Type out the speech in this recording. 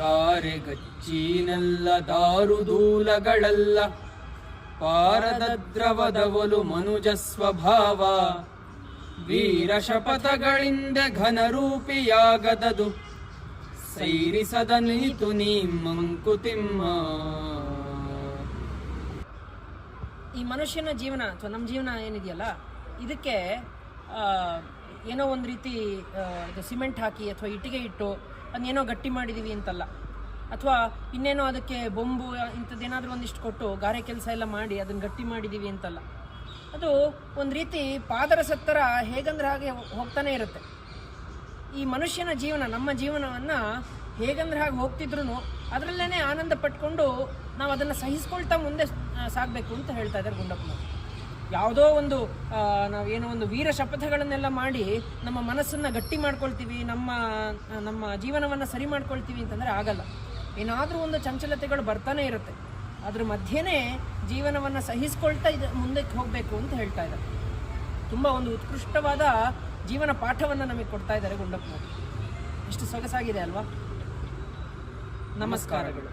ಗಾರೆಗಚ್ಚೀನೆಲ್ಲ ದಾರುದೂಲಗಳಲ್ಲ ಪಾರದ ದ್ರವದವಲು ಮನುಜ ಸ್ವಭಾವ. ವೀರ ಶಪಥಗಳಿಂದ ಘನರೂಪಿಯಾಗದದು. ಸೈರಿಸದ ನೀತು ನೀ ಮಂಕುತಿಮ್ಮ ಈ ಮನುಷ್ಯನ ಜೀವನ ಅಥವಾ ನಮ್ಮ ಜೀವನ ಏನಿದೆಯಲ್ಲ, ಇದಕ್ಕೆ ಏನೋ ಒಂದು ರೀತಿ ಇದು ಸಿಮೆಂಟ್ ಹಾಕಿ ಅಥವಾ ಇಟ್ಟಿಗೆ ಇಟ್ಟು ಅದನ್ನೇನೋ ಗಟ್ಟಿ ಮಾಡಿದೀವಿ ಅಂತಲ್ಲ. ಅಥವಾ ಇನ್ನೇನೋ ಅದಕ್ಕೆ ಬೊಂಬು ಇಂಥದ್ದೇನಾದರೂ ಒಂದಿಷ್ಟು ಕೊಟ್ಟು ಗಾರೆ ಕೆಲಸ ಎಲ್ಲ ಮಾಡಿ ಅದನ್ನು ಗಟ್ಟಿ ಮಾಡಿದೀವಿ ಅಂತಲ್ಲ. ಅದು ಒಂದು ರೀತಿ ಪಾದರಸತ್ತರ ಹೇಗಂದ್ರೆ ಹಾಗೆ ಹೋಗ್ತಾನೆ ಇರುತ್ತೆ. ಈ ಮನುಷ್ಯನ ಜೀವನ, ನಮ್ಮ ಜೀವನವನ್ನು ಹೇಗಂದ್ರೆ ಹಾಗೆ ಹೋಗ್ತಿದ್ರು ಅದರಲ್ಲೇ ಆನಂದ ಪಟ್ಕೊಂಡು ನಾವು ಅದನ್ನು ಸಹಿಸ್ಕೊಳ್ತಾ ಮುಂದೆ ಸಾಗಬೇಕು ಅಂತ ಹೇಳ್ತಾ ಇದ್ದಾರೆ ಗುಂಡಪ್ಪನವರು. ಯಾವುದೋ ಒಂದು ನಾವು ಏನೋ ಒಂದು ವೀರ ಶಪಥಗಳನ್ನೆಲ್ಲ ಮಾಡಿ ನಮ್ಮ ಮನಸ್ಸನ್ನು ಗಟ್ಟಿ ಮಾಡ್ಕೊಳ್ತೀವಿ, ನಮ್ಮ ನಮ್ಮ ಜೀವನವನ್ನು ಸರಿ ಮಾಡ್ಕೊಳ್ತೀವಿ ಅಂತಂದರೆ ಆಗಲ್ಲ. ಏನಾದರೂ ಒಂದು ಚಂಚಲತೆಗಳು ಬರ್ತಾನೆ ಇರುತ್ತೆ. ಅದ್ರ ಮಧ್ಯೆನೇ ಜೀವನವನ್ನು ಸಹಿಸ್ಕೊಳ್ತಾ ಇದು, ಮುಂದಕ್ಕೆ ಹೋಗಬೇಕು ಅಂತ ಹೇಳ್ತಾ ಇದ್ದಾರೆ. ತುಂಬ ಒಂದು ಉತ್ಕೃಷ್ಟವಾದ ಜೀವನ ಪಾಠವನ್ನು ನಮಗೆ ಕೊಡ್ತಾ ಇದ್ದಾರೆ ಗುಂಡಪ್ಪನವರು ಇಷ್ಟು ಸೊಗಸಾಗಿದೆ ಅಲ್ವಾ? ನಮಸ್ಕಾರಗಳು.